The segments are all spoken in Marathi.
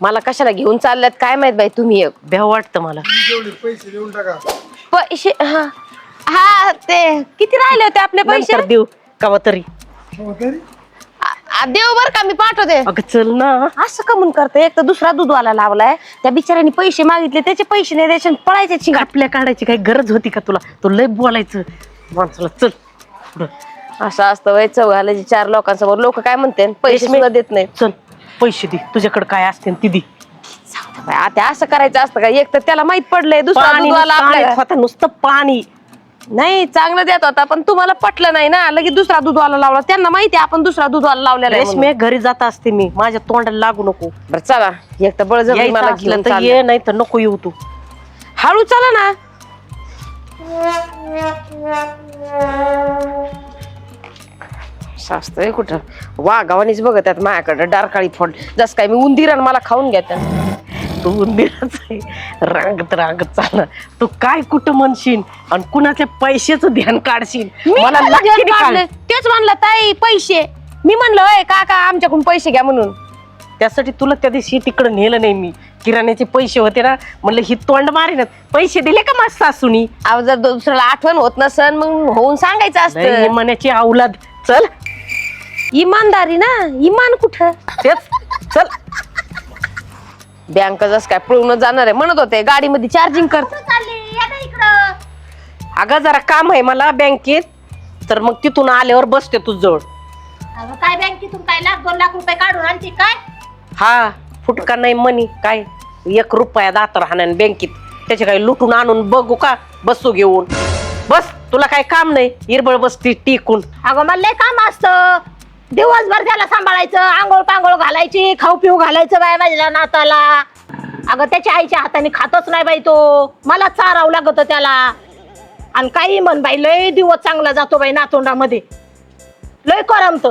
मला कशाला घेऊन चालल्यात? काय माहीत बाई तुम्ही एक भ्याव वाटतं मला. जेवढे पैसे देऊन टाका. पैसे हा. हा ते किती राहिले होते आपले पैसे? नंतर देऊ कवा तरी. हो तरी? आ- आ, देव बर का मी पाठवते. अगं चल ना. असं का म्हणून करते? एक तर दुसरा दूधवाला लावलाय. त्या बिचाऱ्याने पैसे मागितले त्याचे पैसे नाही द्यायचे आणि पळायचे आपल्या काढायची काही गरज होती का तुला? तू लय बोलायचं. माणसाला चल पुढं. असं असतं वय चौ घालायचे चार लोकांसमोर. लोक काय म्हणते? पैसे रेशमी. सुद्धा देत नाही. चल. पैसे दे. तुझ्याकडे काय असते ती दे. आता असं करायचं असतं का? एक तर त्याला माहीत पडलंय दुसरा पाणी दूधवाला नुसतं आपल्या आणत होता, नुसतं पाणी. नाही चांगलं देत होता पण तुम्हाला पटलं नाही ना? लगेच दुसरा दूधवाला लावला. त्यांना माहिती आहे आपण दुसरा दूधवाला लावलेला आहे म्हणून. रेशमे घरी जात असते मी. माझ्या तोंडाला लागू नको. बरं चला. एक तर बळजबरी यायचं मला असलं तर. ये नाही तर नको येऊ तू. हळू चला ना. शास्त्र कुठं? वा गावानीच बघत आहेत माझ्याकडे डारकाळी फोड जस काय मी उंदीर आणि मला खाऊन घ्या तू उंदीरच आहे. रांगत रांगत चालला. तू काय कुठं म्हणशील? आणि कुणाच्या पैशाचं ध्यान काढशील? मला लक्की काढ. तेच म्हणलं ताई पैसे. मी म्हणलं होय काका आमच्याकडून पैसे घ्या म्हणून. त्यासाठी तुला त्या दिवशी तिकडं नेलं नाही मी. किराण्याचे पैसे होते ना म्हणलं ही तोंड मारेन. पैसे दिले का माझ्या सासूनी? अहो जर दुसऱ्याला आठवण होत नसन मग होऊन सांगायचं असतं. मनाची अवलाद. चल इमानदारी ना इमान कुठं? तेच चल. बँक जस काय पळून जाणार आहे म्हणत होते गाडीमध्ये चार्जिंग कर. अगं जरा काम आहे मला बँकेत तर मग तिथून आल्यावर बसते तुझ जवळ. काय बँकेतून काय लाख दोन लाख रुपये काढून आणते काय? हा फुटका नाही मनी काय? एक रुपया दातर हाण्यान बँकेत. त्याचे काही लुटून आणून बघू का? बसू घेऊन. बस तुला काय काम नाही? इरबळ बसती टिकून. अगं मला लय काम असतं. दिवसभर त्याला सांभाळायचं आंघोळ पांघोळ घालायची खाऊ पिऊ घालायचं बाय माझ्या नाताला. अगं त्याच्या आईच्या हाताने खातच नाही बाई तो. मला चारावं लागत त्याला. आणि काही म्हण बाई लय दिवस चांगला जातो बाई नातोंडामध्ये. लय करमत.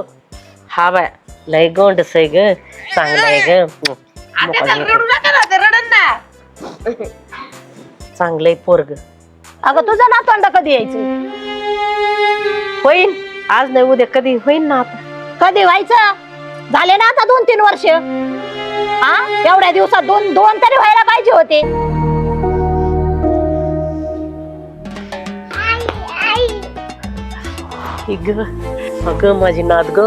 हा बाय लय गोंडस आहे ग चांगलं आहे ग. चांगलंय पोरग. अगं तुझं नातोंड कधी यायचं? होईन. आज नाही उद्या कधी? होईन ना आता. कधी व्हायचं? झाले ना आता दोन तीन वर्ष. हा एवढ्या दिवसात दोन दोन तरी व्हायला पाहिजे होते. ही ग अगं माझी नात ग.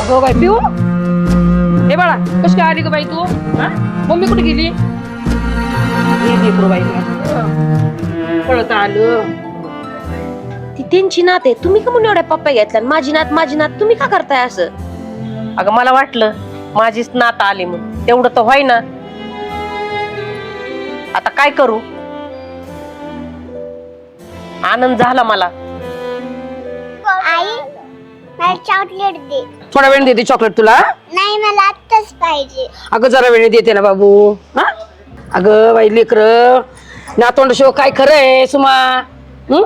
अगं बाई पिऊ. हे बाळा कशी काय आली ग बाई तू? हा? मम्मी कुठे गेली? ये लेकरू बाई कळत आलं. ती त्यांची नात आहे. तुम्ही का म्हणून एवढ्या पप्पा घेतल्या आणि माझी नात माझी नात तुम्ही का करताय असं? अगं मला वाटलं माझीच नात आली मग तेवढं तर व्हाय ना. आता काय करू? आनंद झाला मला. आई मला चॉकलेट दे. थोडा वेळ देते चॉकलेट तुला नाही मला आत्ताच पाहिजे. अगं जरा वेळ देते ना बाबू. हा? अगं बाई लेकर. नातवंड शिव काय खरं आहे सुमा? हं?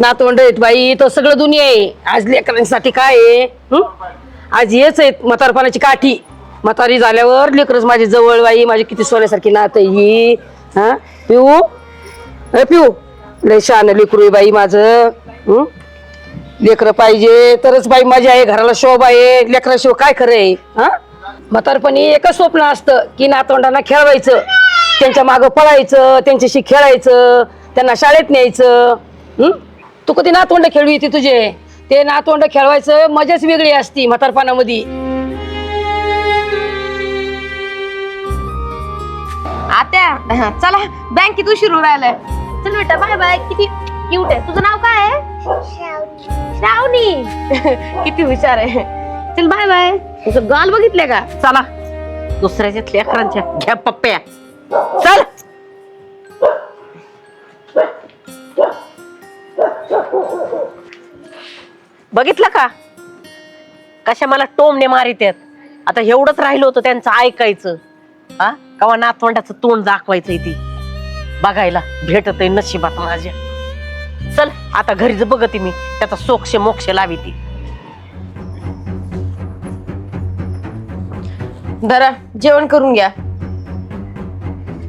नातवंड आहेत बाई तर सगळं दुनिया आहे. आज लेकरांसाठी काय आहे? हं? आज हेच आहेत म्हातारपणाची काठी. म्हातारी झाल्यावर लेकरच माझी जवळ बाई माझी किती सोन्यासारखी नात आहे ही. हा? पिऊ? अरे पिऊ. लय शान लेकरू आहे बाई माझं. हं? लेकरं पाहिजे तरच बाई माझी आहे घराला शोभा आहे. लेकराशिवाय काय खरं आहे? हा? म्हातारपणी एकच स्वप्न असतं की नातवंडांना खेळवायचं त्यांच्या मागं पळायचं त्यांच्याशी खेळायचं त्यांना शाळेत न्यायचं. हं? तू कधी नातवंड खेळवी ती तुझे? ते नातवंड खेळवायचं मजाच वेगळी असती म्हातारपणामध्ये. आत्या हा, चला बँकेत उशीर होऊन राहिलाय. चल बेटा बाय बाय किती क्यूट आहे. तुझं नाव काय आहे? श्रावणी. किती हुशार आहे. चल बाय बाय तुझं गाल बघितले का? चला. दुसऱ्याच्या लेकरांच्या घ्या पप्प्या. चल. बघितलं का? कशा मला टोमने मारित आहेत. आता एवढंच राहिलं होतं त्यांचं ऐकायचं. हा? कवा नातवंडाचं तोंड दाखवायचंय ती. बघायला भेटत आहे नशिबात माझ्या. चल आता घरीच बघते मी. त्याचा सोक्ष मोक्ष लावी ती. धरा जेवण करून घ्या.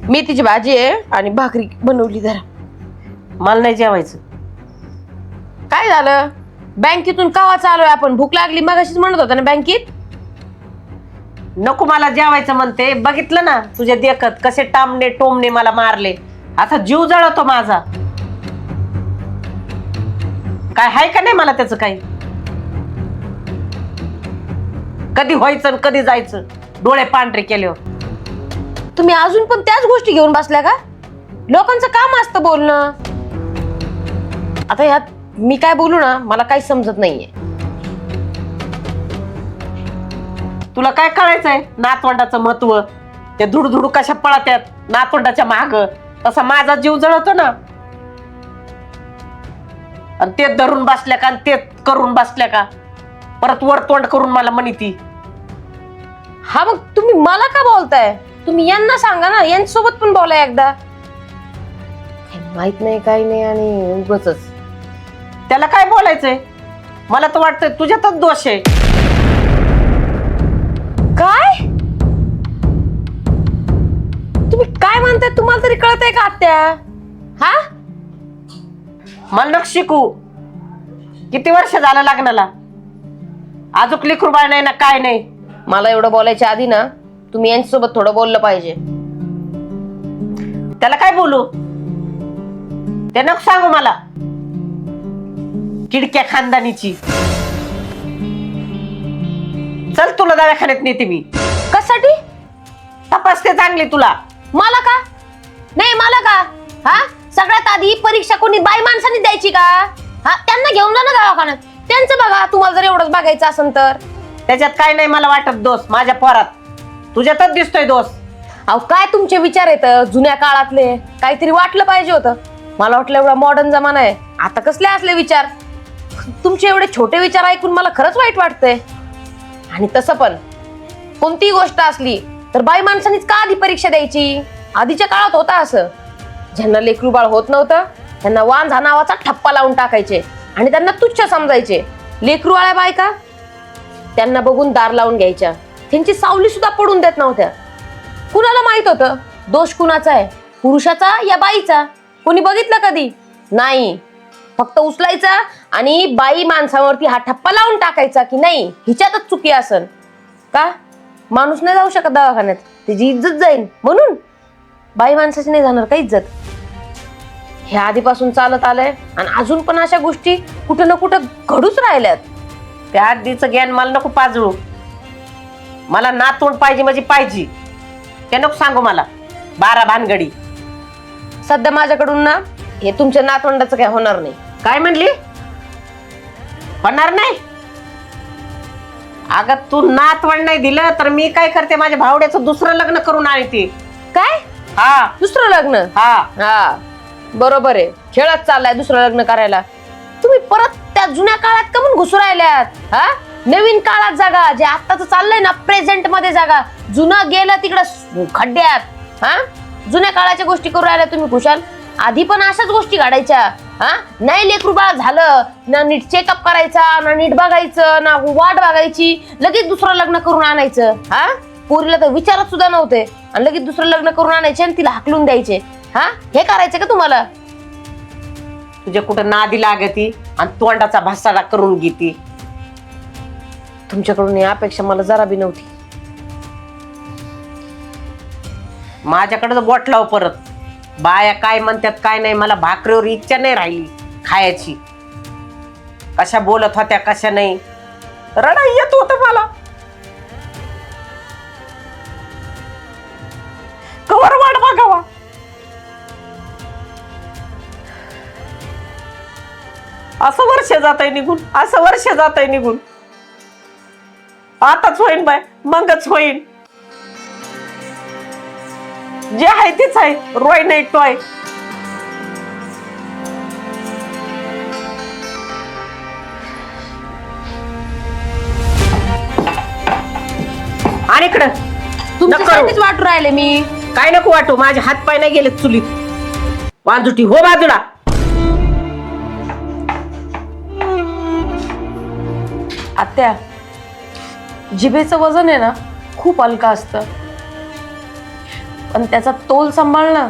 मेथीची भाजी आहे आणि भाकरी बनवली धरा. मला नाही जेवायचं. काय झालं? बँकेतून कावा चालू आहे आपण? भूक लागली मग अशीच म्हणत होता ना बँकेत? नको मला जेवायचं म्हणते. बघितलं ना तुझ्या देखत कसे टामणे टोमणे मला मारले. आता जीव जळतो माझा. काय हाय का नाही मला त्याचं काही? कधी व्हायचं कधी जायचं. डोळे पांढरे केले तुम्ही अजून पण त्याच गोष्टी घेऊन बसल्या का? लोकांचं काम असतं बोलणं. आता ह्यात मी काय बोलू ना मला काही समजत नाहीये. तुला काय कळायचंय नातवंडाचं महत्त्व? ते धुडधुडू कशा पळत्यात नातवंडाच्या माग? तसा माझा जीव जळतो ना. आणि ते धरून बसल्या का आणि ते करून बसल्या का? परत वर तोंड करून मला म्हणी ती हा मग तुम्ही मला का बोलताय? तुम्ही यांना सांगा ना यांच्यासोबत पण बोला एकदा. काही माहीत नाही काही नाही आणि उगच त्याला काय बोलायचंय? मला तर वाटतंय तुझ्यातच दोष आहे. काय? तुम्ही काय म्हणताय? तुम्हाला तरी कळतंय का आत्या? हा? मला नको शिकू. किती वर्ष झालं लग्नाला? अजून लेकरू बाळ नाही ना काय नाही? मला एवढं बोलायच्या आधी ना तुम्ही यांच्यासोबत थोडं बोललं पाहिजे. त्याला काय बोलू? ते नको सांगू मला. किडक्या खानदानीची. चल तुला दवाखान्यात नेते मी. कशासाठी? तपासते चांगली तुला. मला का? नाही मला का? हा? सगळ्यात आधी परीक्षा कोणी बाई माणसाने द्यायची का? हा त्यांना घेऊन जा ना दवाखान्यात. त्यांचं बघा तुम्हाला जर एवढंच बघायचं असेल तर. त्याच्यात काय नाही मला वाटत दोष माझ्या पोरात. तुझ्यातच दिसतोय दोष. अहो काय तुमचे विचार येत जुन्या काळातले? काहीतरी वाटलं पाहिजे होतं. मला वाटलं एवढा मॉडर्न जमाना आहे. आता कसले असले विचार? तुमचे एवढे छोटे विचार ऐकून मला खरंच वाईट वाटतंय. आणि तसं पण कोणतीही गोष्ट असली तर बाई माणसांनीच का आधी परीक्षा द्यायची? आधीच्या काळात होता असं. ज्यांना लेकरू बाळ होत नव्हतं त्यांना वांझा नावाचा ठप्पा लावून टाकायचे आणि त्यांना तुच्छ समजायचे. लेकरू आळ्या बायका? त्यांना बघून दार लावून घ्यायच्या. त्यांची सावली सुद्धा पडून देत नव्हत्या. कुणाला माहीत होतं? दोष कुणाचा आहे? पुरुषाचा या बाईचा? कोणी बघितलं कधी? नाही. फक्त उचलायचा आणि बाई माणसावरती हा ठप्पा लावून टाकायचा की नाही हिच्यातच चुकी असन. का? माणूस नाही जाऊ शकत दवाखान्यात. त्याची इज्जत जाईल म्हणून बाई माणसाची नाही जाणार का इज्जत? हे आधीपासून चालत आलंय आणि अजून पण अशा गोष्टी कुठं ना कुठं घडूच राहिल्यात. त्या आधीचं ज्ञान मला नको पाजळू. मला नातवंड पाहिजे माझी पाहिजे. ते नको सांगू मला. बारा भानगडी. सध्या माझ्याकडून ना हे तुमच्या नातवंडाचं काय होणार नाही. काय म्हणली? होणार नाही. अगं तू नातवंड नाही दिलं तर मी काय करते? माझ्या भावड्याचं दुसरं लग्न करून आणते काय? हा. दुसरं लग्न? हा. हा. बरोबर आहे. खेळत चाललाय दुसरं लग्न करायला. तुम्ही परत त्या जुन्या काळात का म्हणून घुसू राहिल्यात? हा? नवीन काळात जागा जे आत्ताच चाललंय ना प्रेझेंटमध्ये जागा. जुनं गेलं तिकडं खड्ड्यात. हा? जुन्या काळाच्या गोष्टी करू राहिल्या तुम्ही खुशाल आधी पण अशाच गोष्टी काढायच्या हा? नाही लेकरू बाळ झालं ना नीट चेकअप करायचा ना नीट बघायचं ना वाट बघायची लगेच दुसरं लग्न करून आणायचं. हा? पोरीला तर विचारत सुद्धा नव्हते. आणि लगेच दुसरं लग्न करून आणायचे आणि तिला हाकलून द्यायचे. हा? हे करायचं का तुम्हाला? तुझ्या कुठं नादी लागती आणि तोंडाचा भासाडा करून घेती. तुमच्याकडून या अपेक्षा मला जरा बी नव्हती. माझ्याकडे बोट लाव परत. बाया काय म्हणतात काय नाही मला भाकरीवर इच्छा नाही राहिली खायची. कशा बोलत होत्या कशा नाही. रडा येत होत मला. कवर वाट बघावा. असं वर्ष जात आहे निघून असं वर्ष जात आहे निघून. आताच होईन बाय मगच होईन. जे आहे तेच आहे. रोय नाही टॉय. आणि इकडं. तुमच्यासाठीच वाटू राहिले मी. काय नको वाटू माझे हात पाय नाही गेले चुलीत. वांजुटी हो बाजूला. आत्या जिभेचं वजन आहे ना खूप हलका असतं. पण त्याचा तोल सांभाळणं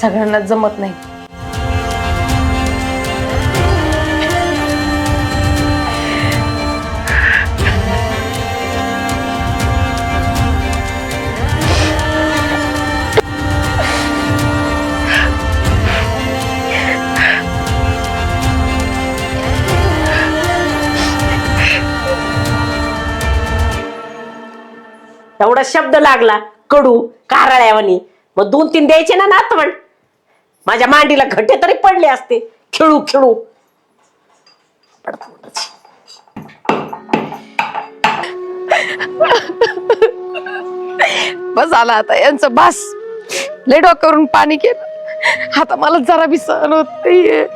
सगळ्यांना जमत नाही. एवढा शब्द लागला कडू. कारळ्यावानी मग दोन तीन द्यायचे ना नातवंड. माझ्या मांडीला घटे तरी पडले असते. खेळू खेळू. बस आला आता. यांचं बास लय डोक्यावरून पाणी केलं आता मला जरा बी सहन होत नाहीये.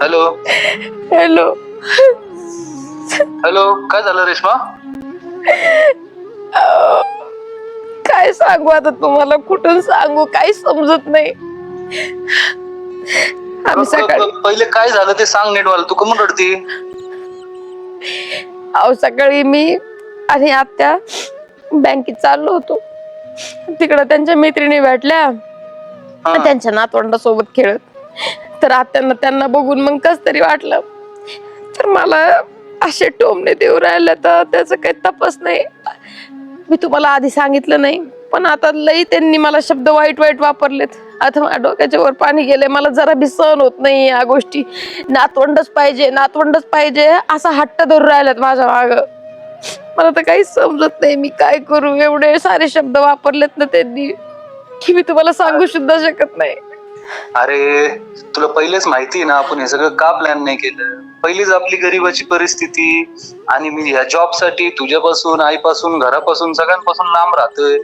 हॅलो. हॅलो. हॅलो काय झालं रेश्मा? काय सांगू आता तुम्हाला कुठून सांगू काही समजत नाही. आम्ही सकाळी पहिले काय झालं ते सांग नीट मला तू कमून रडती? अहो सकाळी मी आणि आत्या बँकेत चाललो होतो. तिकडं त्यांच्या मैत्रिणी भेटल्या. हा. त्यांच्या नातवंडासोबत खेळत. तर आत्यांना त्यांना बघून मग कस तरी वाटलं. तर मला असे टोमणे देऊ राहिले तर त्याचं काही तपास नाही. मी तुम्हाला आधी सांगितलं नाही पण आता लई त्यांनी मला शब्द वाईट वाईट वापरलेत. आता माझ्या डोक्याच्या वर पाणी गेले मला जरा बी सहन होत नाही या गोष्टी. नातवंडच पाहिजे नातवंडच पाहिजे असा हट्ट धरून राहिलात माझ्या माग. मला तर काहीच समजत नाही मी काय करू एवढे सारे शब्द वापरलेत ना त्यांनी. की मी तुम्हाला सांगू सुद्धा शकत नाही. अरे तुला पहिलेच माहिती आहे ना आपण हे सगळं का प्लॅन नाही केलं? पहिलीच आपली गरिबाची परिस्थिती आणि मी ह्या जॉबसाठी तुझ्यापासून आईपासून घरापासून सगळ्यांपासून लांब राहतोय.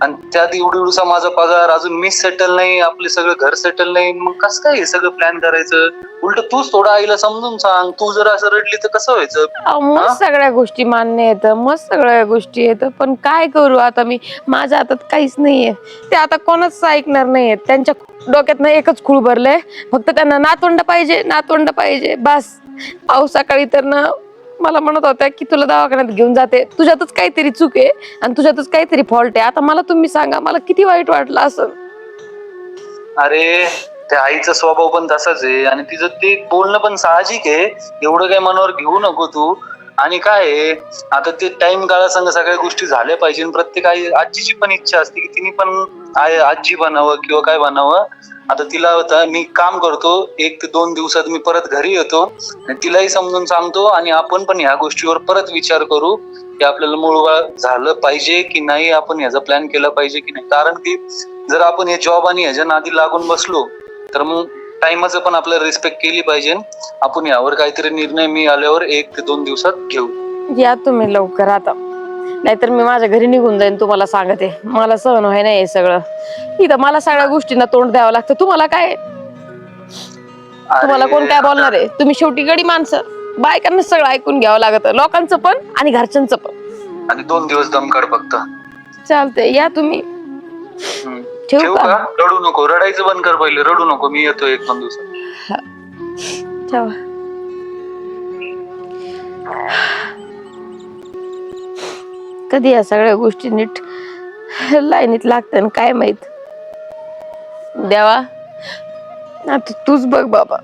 आणि त्यात एवढी एवढसा माझा पगार अजून मी सेटल नाही आपले सगळं घर सेटल नाही मग कसं काय हे सगळं प्लॅन करायचं? उलट तूच थोडं आईला समजून सांग तू जर असं रडली तर कसं व्हायचं? अहो, मस्त सगळ्या गोष्टी मान्य येतं मस्त सगळ्या गोष्टी येतं पण काय करू आता मी? माझ्या हातात काहीच नाहीये. ते आता कोणच ऐकणार नाहीये. त्यांच्या डोक्यात एकच खूळ भरलंय. फक्त त्यांना नातवंड पाहिजे नातवंड पाहिजे बस. अहो सकाळी तर ना मला म्हणत होत्या की तुला दवाखान्यात घेऊन जाते. तुझ्यातच काहीतरी चूक आहे आणि तुझ्यातच काहीतरी फॉल्ट आहे. आता मला तुम्ही सांगा मला किती वाईट वाटलं असं? अरे त्या आईचा स्वभाव पण तसाच आहे आणि तिचं ते बोलणं पण साहजिक आहे. एवढं काही मनावर घेऊ नको तू. आणि काय आहे आता ते टाइम काळासंग सगळ्या गोष्टी झाल्या पाहिजे आणि प्रत्येक आई आजीची पण इच्छा असते की तिने पण आय आजी बनावं किंवा काय बनावं. आता तिला होता मी काम करतो एक ते दोन दिवसात मी परत घरी येतो तिलाही समजून सांगतो आणि आपण पण ह्या गोष्टीवर परत विचार करू की आपल्याला मूळ झालं पाहिजे की नाही आपण ह्याचा प्लॅन केला पाहिजे की नाही. कारण की जर आपण हे जॉब आणि ह्याच्या नादी लागून बसलो तर मग टाइमाचं पण आपल्याला रिस्पेक्ट केली पाहिजे. आपण यावर काहीतरी निर्णय मी आल्यावर एक ते दोन दिवसात घेऊ. या तुम्ही लवकर आता. नाहीतर मी माझ्या घरी निघून जाईन तुम्हाला सांगते. मला सहन व्हाय नाही हे सगळं. इथं मला सगळ्या गोष्टींना तोंड द्यावं लागतं. तुम्हाला काय? तुम्हाला कोण काय बोलणार आहे? तुम्ही शेवटी गडी माणसं. बायकांना सगळं ऐकून घ्यावं लागत. लोकांचं पण आणि घरच्यांचं पण. आणि दोन दिवस दम काढ फक्त. चालतंय या तुम्ही. हम्म. ठेवू ठेवू का? का? रडू नको. रडायचं बंद कर पहिले. रडू नको. मी येतो एक दोन दिवसात. ठेवा. कधी या सगळ्या गोष्टी नीट लाईनीत लागतात काय माहीत? देवा आता तूच बघ बाबा.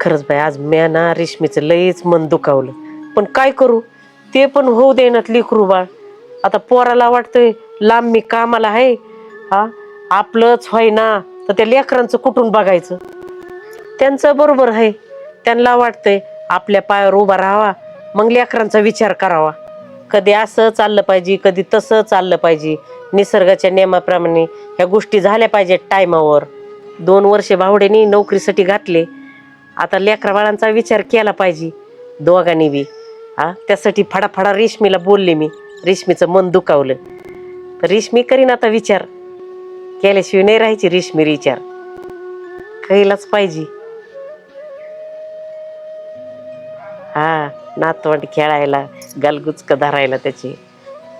खरंच बाई आज म्या ना रेशमीचं लईच मन दुखावलं. पण काय करू? ते पण होऊ देण्यात लेकरू बाळ. आता पोराला वाटतंय लांब मी कामाला आहे. हा आपलंच होय ना तर त्या लेकरांचं कुठून बघायचं? त्यांचं बरोबर आहे. त्यांना वाटतंय आपल्या पायावर उभा राहावा. मग लेकरांचा विचार करावा. कधी असं चाललं पाहिजे कधी तसं चाललं पाहिजे. निसर्गाच्या नियमाप्रमाणे ह्या गोष्टी झाल्या पाहिजेत टायमावर. दोन वर्षे भावड्यानी नोकरीसाठी घातले. आता लेकरा बाळांचा विचार केला पाहिजे. दोघांनी बी. हा त्यासाठी फडाफडा रेशमीला बोलले मी. रेशमीचं मन दुखावलं. तर रेशमी करीन आता विचार. केल्याशिवाय नाही राहायची रेशमी विचार. कैलाच पाहिजे. हा नातवंड खेळायला गालगुचक धरायला त्याची.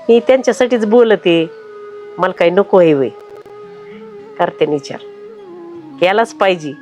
मी त्यांच्यासाठीच बोलते मला काही नको आहे वय. करते विचार केलाच पाहिजे.